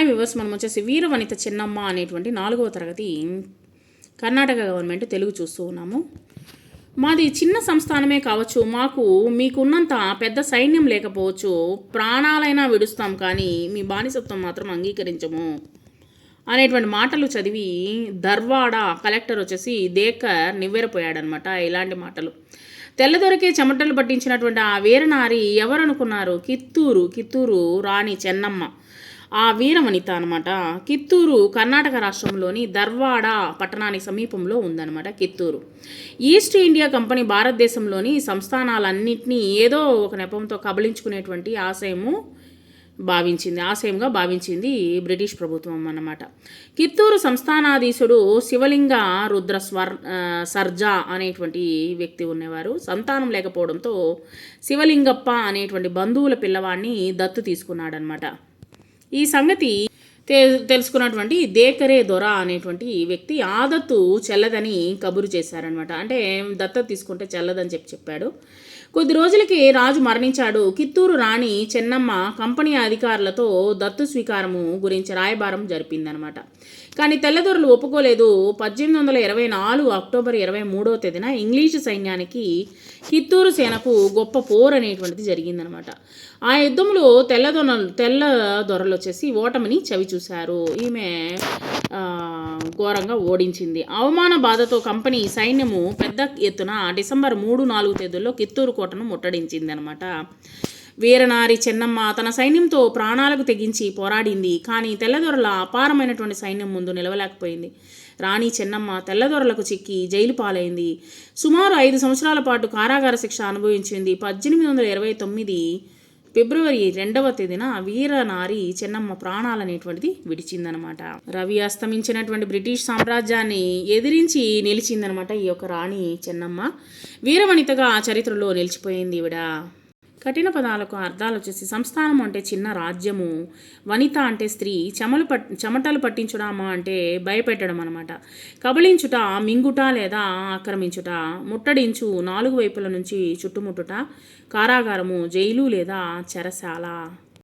Hi viewers మనం వచ్చేసి వీరవనిత చిన్నమ్మ అనేటువంటి నాలుగవ తరగతి కర్ణాటక గవర్నమెంట్ తెలుగు చూస్తూ ఉన్నాము. మాది చిన్న సంస్థానమే కావచ్చు మాకు మీకున్నంత పెద్ద సైన్యం లేకపోవచ్చు ప్రాణాలైనా విడుస్తాం కానీ మీ బానిసత్వం మాత్రం అంగీకరించము అనేటువంటి మాటలు చదివి ధర్వాడ కలెక్టర్ వచ్చేసి దేకర్ నివ్వెరపోయాడనమాట ఇలాంటి మాటలు. తెల్లదొరకే చెమటలు పట్టించినటువంటి ఆ వీరనారి ఎవరనుకున్నారు? కిత్తూరు కిత్తూరు రాణి చెన్నమ్మ. ఆ వీరవనిత అనమాట కిత్తూరు కర్ణాటక రాష్ట్రంలోని దర్వాడ పట్టణానికి సమీపంలో ఉందన్నమాట కిత్తూరు. ఈస్ట్ ఇండియా కంపెనీ భారతదేశంలోని సంస్థానాలన్నింటినీ ఏదో ఒక నెపంతో కబళించుకునేటువంటి ఆశయము భావించింది ఆశయంగా భావించింది బ్రిటిష్ ప్రభుత్వం అన్నమాట. కిత్తూరు సంస్థానాధీశుడు శివలింగ రుద్ర స్వర్ సర్జా అనేటువంటి వ్యక్తి ఉన్నవారు. సంతానం లేకపోవడంతో శివలింగప్ప అనేటువంటి బంధువుల పిల్లవాడిని దత్తు తీసుకున్నాడనమాట ఈ సంగతి తె తెలుసుకున్నటువంటి దేకరే దొర అనేటువంటి వ్యక్తి ఆదత్తు చెల్లదని కబురు చేశారనమాట అంటే దత్తత తీసుకుంటే చెల్లదని చెప్పి చెప్పాడు. కొద్ది రోజులకి రాజు మరణించాడు. కిత్తూరు రాణి చెన్నమ్మ కంపెనీ అధికారులతో దత్తు స్వీకారము గురించి రాయబారం జరిపిందనమాట కానీ తెల్లదొరలు ఒప్పుకోలేదు. పద్దెనిమిది వందల ఇరవై నాలుగు అక్టోబర్ ఇరవై మూడవ తేదీన ఇంగ్లీషు సైన్యానికి కిత్తూరు సేనకు గొప్ప పోర్ అనేటువంటిది జరిగిందనమాట ఆ యుద్ధంలో తెల్లదొన తెల్ల దొరలు వచ్చేసి ఓటమిని చవి చూశారు. ఈమె ఘోరంగా ఓడించింది. అవమాన బాధతో కంపెనీ సైన్యము పెద్ద ఎత్తున డిసెంబర్ మూడు నాలుగు తేదీల్లో కిత్తూరు కోటను ముట్టడించింది అనమాట వీరనారి చెన్నమ్మ తన సైన్యంతో ప్రాణాలకు తెగించి పోరాడింది. కానీ తెల్లదొరల అపారమైనటువంటి సైన్యం ముందు నిలవలేకపోయింది. రాణి చెన్నమ్మ తెల్లదొరలకు చిక్కి జైలు పాలైంది. సుమారు ఐదు సంవత్సరాల పాటు కారాగార శిక్ష అనుభవించింది. పద్దెనిమిది వందల ఇరవై తొమ్మిది ఫిబ్రవరి రెండవ తేదీన వీరనారి చెన్నమ్మ ప్రాణాలనేటువంటిది విడిచిందనమాట. రవి అస్తమించినటువంటి బ్రిటిష్ సామ్రాజ్యాన్ని ఎదిరించి నిలిచిందనమాట ఈ యొక్క రాణి చెన్నమ్మ. వీరవనితగా చరిత్రలో నిలిచిపోయింది ఈవిడ. కఠిన పదాలకు అర్థాలు వచ్చేసి సంస్థానం అంటే చిన్న రాజ్యము వనిత అంటే స్త్రీ చెమలు పట్ చెమటలు పట్టించుడామా అంటే భయపెట్టడం అనమాట కబళించుట మింగుట లేదా ఆక్రమించుట ముట్టడించు నాలుగు వైపుల నుంచి చుట్టుముట్టుట కారాగారము జైలు లేదా చెరశాల